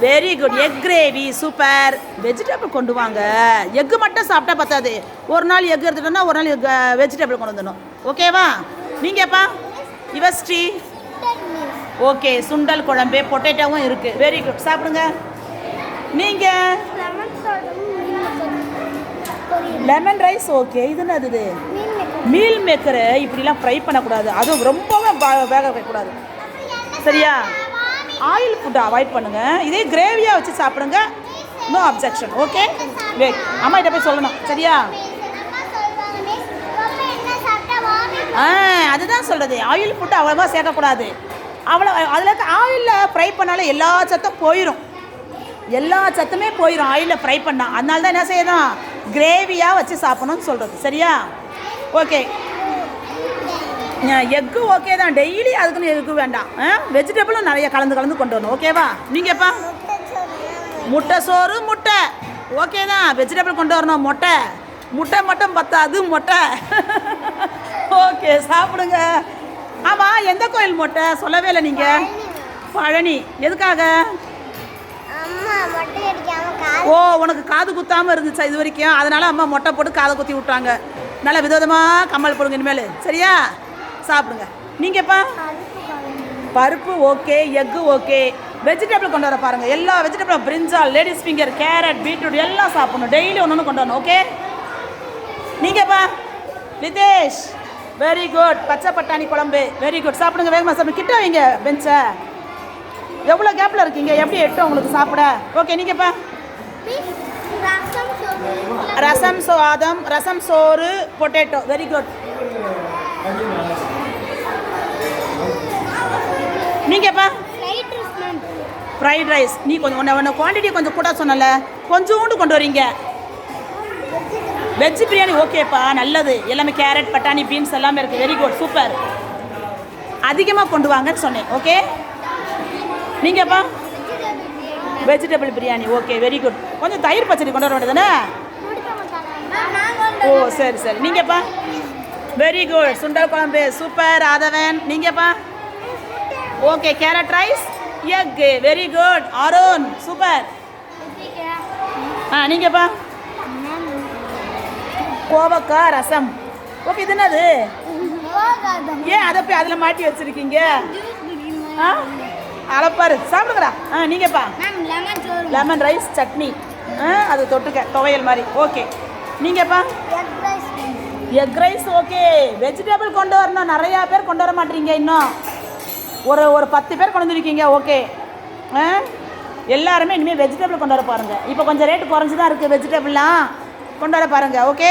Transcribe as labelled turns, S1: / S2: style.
S1: Very good egg gravy super vegetable கொண்டு வாங்க. Egg மட்டும் சாப்பிட்டா பத்தாது. ஒரு நாள் எக் எடுத்துட்டோம்னா ஒரு நாள் வெஜிடபிள் கொண்டு வந்துடணும். ஓகேவா நீங்கப்பா யுவஸ்ரீ ஓகே சுண்டல் குழம்பு பொட்டேட்டோவும் இருக்கு. வெரி குட் சாப்பிடுங்க. நீங்க?
S2: லெமன்
S1: ரைஸ் ஓகே இது என்னது மீல் மேக்கரை இப்படிலாம் ஃப்ரை பண்ணக்கூடாது. அதுவும் ரொம்பவே பா- வேக வைக்கக்கூடாது. சரியா? ஆயில் ஃபுட்டை அவாய்ட் பண்ணுங்க. இதே கிரேவியாக வச்சு சாப்பிடுங்க. நோ அப்ஜெக்ஷன் ஓகே வெயிட் அம்மா கிட்ட போய் சொல்லணும். சரியா? ஆ அதுதான் சொல்கிறது ஆயில் ஃபுட்டு அவ்வளோவா சேர்க்கக்கூடாது. அவ்வளோ அதில் இருக்க ஆயிலில் ஃப்ரை பண்ணாலே எல்லா சத்தும் போயிடும் எல்லா சத்துமே போயிடும் ஆயிலில் ஃப்ரை பண்ணால் அதனால தான் என்ன செய்யணும்? கிரேவியாக வச்சு சாப்பிடணும்னு சொல்கிறது சரியா? ஓகே எக்கு ஓகே தான். டெய்லி அதுக்குன்னு எக்கு வேண்டாம். வெஜிடபிளும் நிறைய கலந்து கலந்து கொண்டு வரணும் ஓகேவா நீங்கப்பா முட்டை சோறு முட்டை. ஓகே தான். வெஜிடபிள் கொண்டு வரணும் முட்டை. முட்டை மட்டும் பத்தாது முட்டை. ஓகே சாப்பிடுங்க. ஆமாம் எந்த கோயில் முட்டை? சொல்லவே இல்லை நீங்கள் பழனி. எதுக்காக? ஓ உனக்கு காது குத்தாமல் இருந்துச்சா இது வரைக்கும்? அதனால அம்மா மொட்டை போட்டு காதை குத்தி விட்டாங்க நல்ல விதவிதமாக கம்மல் போடுங்க இனிமேல். சரியா? சாப்பிடுங்க. நீங்கப்பா? பருப்பு ஓகே எக்கு ஓகே. வெஜிடபிள் கொண்டு வர பாருங்க. எல்லா வெஜிடபிளும் பிரிஞ்சால் லேடிஸ் ஃபிங்கர் கேரட் பீட்ரூட் எல்லாம் சாப்பிடணும். டெய்லி ஒன்று ஒன்று கொண்டு வரணும் ஓகே நீங்கப்பா? லிதேஷ் வெரி குட் பச்சை பட்டாணி குழம்பு வெரி குட் சாப்பிடுங்க வேகமாக சாப்பிடுங்க. கிட்ட வைங்க பெஞ்சை எவ்வளோ கேப்பில் இருக்கீங்க? எப்படி எட்டும் உங்களுக்கு சாப்பிட? ஓகே நீங்கப்பா?
S2: ரசம்
S1: சோதம் ரசம் சோறு பொட்டேட்டோ வெரி குட் நீங்கப்பா
S2: ஃப்ரைட் ரைஸ்
S1: நீ கொஞ்சம் ஒன்று ஒன்று குவான்டிட்டி கொஞ்சம் கூட சொன்னல. கொஞ்சோண்டு கொண்டு வரீங்க. வெஜ் பிரியாணி ஓகேப்பா நல்லது. எல்லாமே கேரட் பட்டாணி பீன்ஸ் எல்லாமே இருக்குது வெரி குட் சூப்பர் அதிகமாக கொண்டு வாங்கன்னு சொன்னேன் okay நீங்கப்பா vegetable biryani okay very good கொஞ்சம் தயிர் பச்சடி கொண்டு வர
S2: மாட்டாங்க.
S1: ஓ சரி சரி. நீங்கப்பா வெரி குட் சுண்டல் குழம்பு super Aadhavan. நீங்கப்பா okay carrot rice egg very good Arun super ஆ நீங்கப்பா. கோவக்காய் ரசம். ஓகே இது என்னது? ஏன் அதை போய் அதில் மாட்டி வச்சிருக்கீங்க? ஆ? அளப்பாரு சாப்பிடுங்கடா. ஆ நீங்கப்பா. Lemon rice chutney. ஆ அது தொட்டுக்க துவையல் மாதிரி. Okay நீங்கப்பா.
S2: Egg rice
S1: egg rice okay vegetable கொண்டு வரணும். நிறையா பேர் கொண்டு வர மாட்டீங்க இன்னும். ஒரு ஒரு பத்து பேர் கொண்டு வந்துருக்கீங்க ஓகே ஆ? எல்லாருமே இனிமேல் வெஜிடபிள் கொண்டு வர பாருங்கள் இப்போ கொஞ்சம் ரேட்டு குறைஞ்சி தான் இருக்குது வெஜிடபிள்லாம் கொண்டு வர பாருங்கள் ஓகே